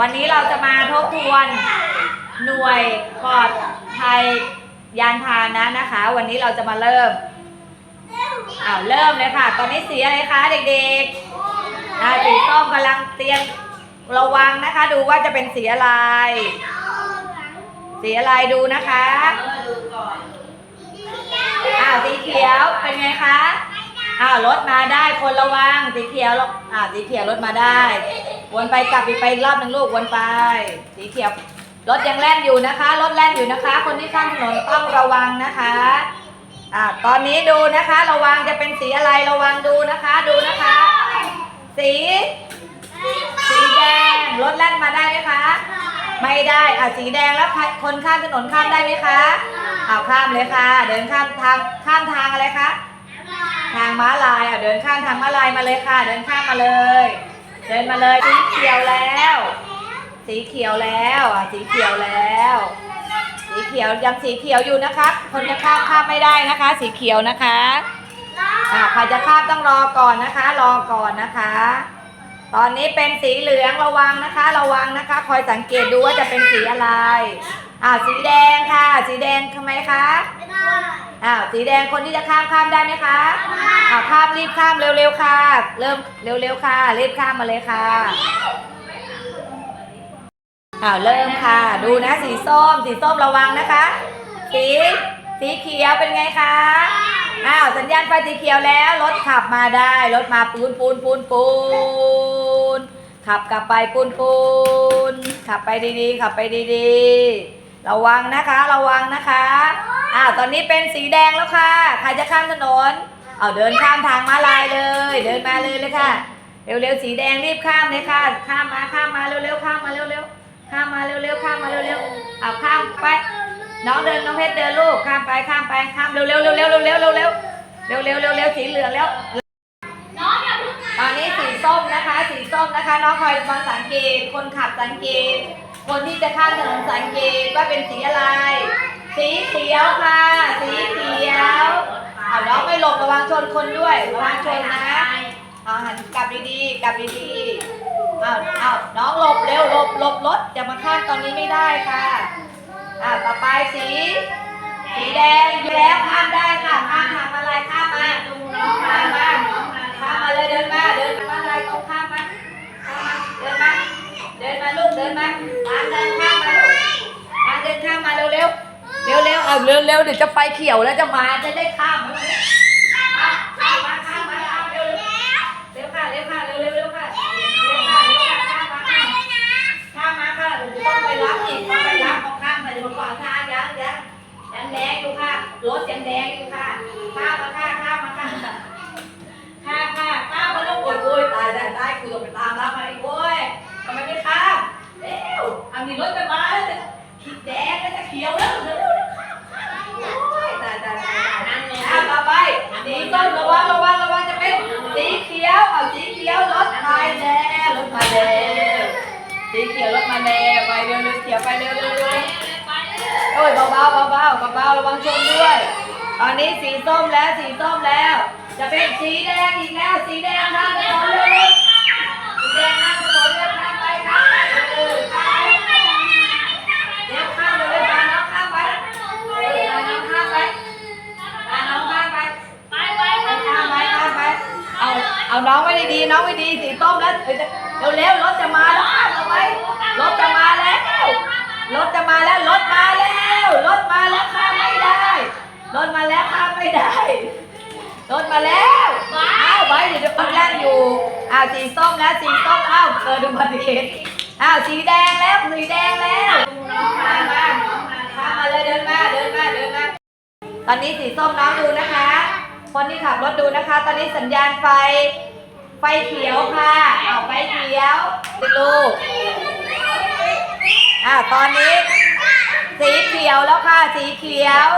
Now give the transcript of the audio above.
วันนี้เราจะมาทบทวนหน่วยปลอดภัยยานพาหนะนะคะ วันนี้เราจะมาเริ่มอ้าวเริ่มเลยค่ะ ตอนนี้สีอะไรคะเด็กๆอ่าสีส้มกำลังเตรียมระวังนะคะ ดูว่าจะเป็นสีอะไร สีอะไรดูนะคะอ้าวสีเขียวเป็นไงคะอ้าวรถมาได้คนระวังสีเขียวรถอ่าสีเขียวรถมาได้ วนไปกลับอีกไปอีกรอบหนึ่งลูกวนไป สีเขียวรถยังแล่นอยู่นะคะรถแล่นอยู่นะคะ คนที่ข้ามถนนต้องระวังนะคะอ่าตอนนี้ดูนะคะ ระวังจะเป็นสีอะไรระวังดูนะคะดูนะคะ สี สีแดงรถแล่นมาได้ไหมคะ ไม่ได้อะสีแดงแล้วครคนข้ามถนนข้ามได้ไหมคะอ้าวข้ามเลยค่ะ เดินข้ามทางข้ามทางอะไรคะทางม้าลายอะเดินข้ามทางม้าลายมาเลยค่ะ เดินข้ามมาเลย เดินมาเลยสีเขียวแล้ว สีเขียวแล้วอะสีเขียวแล้ว สีเขียวยังสีเขียวอยู่นะคะคนจะข้ามข้ามไม่ได้นะคะ สีเขียวนะคะอะใครจะข้ามต้องรอก่อนนะคะ รอก่อนนะคะ ตอนนี้เป็นสีเหลืองระวังนะคะ ระวังนะคะ คอยสังเกตดูว่าจะเป็นสีอะไรอ่าสีแดงค่ะ สีแดงทำไมคะ อ้าวสีแดงคนที่จะข้ามข้ามได้ไหมคะอ้าวข้ามรีบข้ามเร็วๆค่ะ เริ่มเร็วๆค่ะรีบข้ามมาเลยค่ะอ้าวเริ่มค่ะ ดูนะสีส้ม สีส้มระวังนะคะ สีสีเขียวเป็นไงคะอ้าวสัญญาณไฟสีเขียวแล้วรถขับมาได้รถมาปูนปูนปูนปูนขับกลับไปปูนปูนขับไปดีๆขับไปดีๆ ระวังนะคะ ระวังนะคะ อ้าวตอนนี้เป็นสีแดงแล้วค่ะ ใครจะข้ามถนนเอาเดินข้ามทางม้าลายเลย เดินมาเลยเลยค่ะ เร็วๆสีแดงรีบข้ามเลยค่ะ ข้ามมาข้ามมาเร็วๆข้ามมาเร็วๆข้ามมาเร็วๆข้ามมาเร็วๆเอาข้ามไปน้องเดินน้องเพชรเดินลูกข้ามไปข้ามไปข้ามเร็วๆเร็วๆเร็วๆเร็วๆเร็วๆเร็วๆเร็วสีเหลืองแล้วตอนนี้สีส้มนะคะ สีส้มนะคะ น้องคอยฟัสังเกต คนขับสังเกต คนที่จะข้ามถนนสังเกตว่าเป็นสีอะไร สีเขียวค่ะ สีเขียวเอาน้องไม่หลบระวังชนคนด้วยระวังชนนะเอาหันกลับดีๆกลับดีๆเอาเอาน้องหลบเร็วหลบหลบรถอย่ามาข้ามตอนนี้ไม่ได้ค่ะอ่าต่อไปสี สีแดงอยู่แล้ว เร็วเร็วเอาเร็วเร็วเดี๋ยวจะไฟเขียวแล้วจะมาจะได้ข้ามมาข้ามมาข้ามมาข้ามเร็วเร็วเร็วค่ะเร็วค่ะเร็วเร็วเร็วค่ะเร็วค่ะเร็วค่ะข้ามมาข้ามข้ามมาค่ะต้องไปรับอีกต้องไปรับเอาข้ามมาเดี๋ยวขวางทางยังยังยังแดงอยู่ค่ะรถยังแดง เร็วเร็วเขียวไปเร็วเร็วเร็วโอ้ยเบาๆเบาๆเบาๆระวังชนด้วย ตอนนี้สีส้มแล้วสีส้มแล้ว จะเป็นสีแดงอีกแล้วสีแดงข้ามถนนเลยสีแดงข้ามถนนเลยข้ามไปข้ามไปเออข้ามไปเดี๋ยวข้ามเลยเลยน้องข้ามไปเออพาน้องข้ามไปน้องข้ามไปข้ามไปข้ามไปเอาเอาน้องไว้ดีๆน้องไว้ดีสีส้มแล้วเออจะเร็วๆรถจะมาแล้วข้ามเอาไว้รถจะมาแล้ว รถจะมาแล้วรถมาแล้วรถมาแล้วข้ามไม่ได้รถมาแล้วข้ามไม่ได้รถมาแล้วอ้าวไว้เดี๋ยวจะพักแรกอยู่อ้าวสีส้มแล้วสีส้มอ้าวเกิดอุบัติเหตุอ้าวสีแดงแล้วสีแดงแล้วมามาข้ามมาเลยเดินมาเดินมาเดินมาตอนนี้สีส้มน้องดูนะคะ คนที่ขับรถดูนะคะ ตอนนี้สัญญาณไฟ ไฟเขียวค่ะอ้าวไฟเขียวดูลูก อ่าตอนนี้สีเขียวแล้วค่ะ สีเขียว